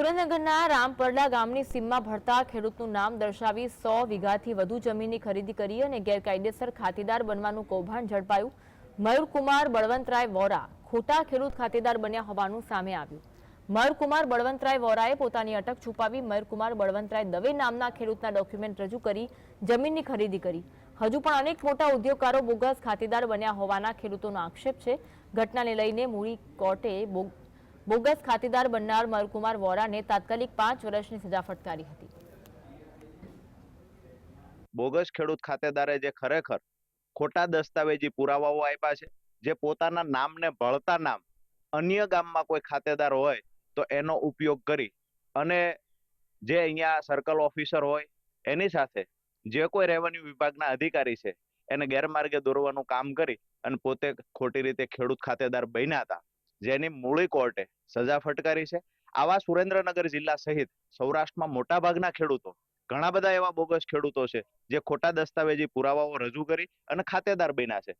સુરેન્દ્રનગરના રામપરડા ગામની સીમમાં ભરતા ખેડૂતનું નામ દર્શાવી સો વીઘાથી વધુ જમીનની ખરીદી કરી અને ગેરકાયદેસર ખાતેદાર બનવાનું કૌભાંડ ઝડપાયું. મયુરકુમાર બળવંતરાય વોરા ખોટા ખેડૂત ખાતેદાર બન્યા હોવાનું સામે આવ્યું. મયુરકુમાર બળવંતરાય વોરાએ પોતાની અટક છુપાવી મયુરકુમાર બળવંતરાય દવે નામના ખેડૂતના ડોક્યુમેન્ટ રજૂ કરી જમીનની ખરીદી કરી. હજુ પણ અનેક મોટા ઉદ્યોગકારો બોગસ ખાતેદાર બન્યા હોવાના ખેડૂતોનો આક્ષેપ છે. ઘટનાને લઈને મૂળી કોર્ટે બોગસ ખાતેદાર બનનાર મરકુમાર વોરાને તાત્કાલિક પાંચ વર્ષની સજા ફટકારી હતી. બોગસ ખેડૂત ખાતેદારે જે ખરેખર ખોટા દસ્તાવેજી પુરાવાઓ આપ્યા છે, જે પોતાના નામને ભળતા નામ અન્ય ગામમાં કોઈ ખાતેદાર હોય તો એનો ઉપયોગ કરી અને જે અહીંયા સર્કલ ઓફિસર હોય એની સાથે જે કોઈ રેવન્યુ વિભાગના અધિકારી છે એને ગેરમાર્ગે દોરવાનું કામ કરી અને પોતે ખોટી રીતે ખેડૂત ખાતેદાર બન્યા હતા. જેની મૂળી કોર્ટે સજા ફટકારી છે. આવા સુરેન્દ્રનગર જિલ્લા સહિત સૌરાષ્ટ્રમાં મોટાભાગના ખેડૂતો, ઘણા બધા એવા બોગસ ખેડૂતો છે, જે ખોટા દસ્તાવેજી પુરાવાઓ રજૂ કરી અને ખાતેદાર બન્યા છે.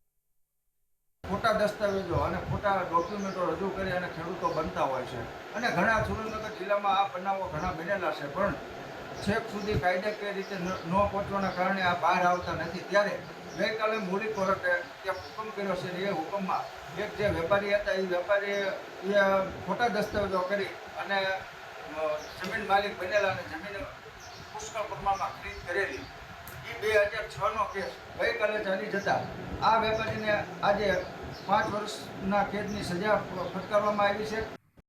ખોટા દસ્તાવેજો અને ખોટા ડોક્યુમેન્ટો રજૂ કરી અને ખેડૂતો બનતા હોય છે. અને ઘણા સુરેન્દ્રનગર જિલ્લામાં આ બનાવો ઘણા બનેલા છે, પણ છેક સુધી કાયદાકીય રીતે ન પહોંચવાના કારણે આ બહાર આવતા નથી. ત્યારે ગઈકાલે મૂળી કોર્ટે ત્યાં હુકમ કર્યો છે એ હુકમમાં એક જે વેપારી હતા, એ વેપારીએ એ ખોટા દસ્તાવેજો કરી અને જમીન માલિક બનેલા અને જમીન પુષ્કળ પ્રમાણમાં ખરીદ કરેલી. એ બે હજાર છનો કેસ ગઈકાલે ચાલી જતા. આ વેપારીને આજે પાંચ વર્ષના કેદની સજા ફટકારવામાં આવી છે.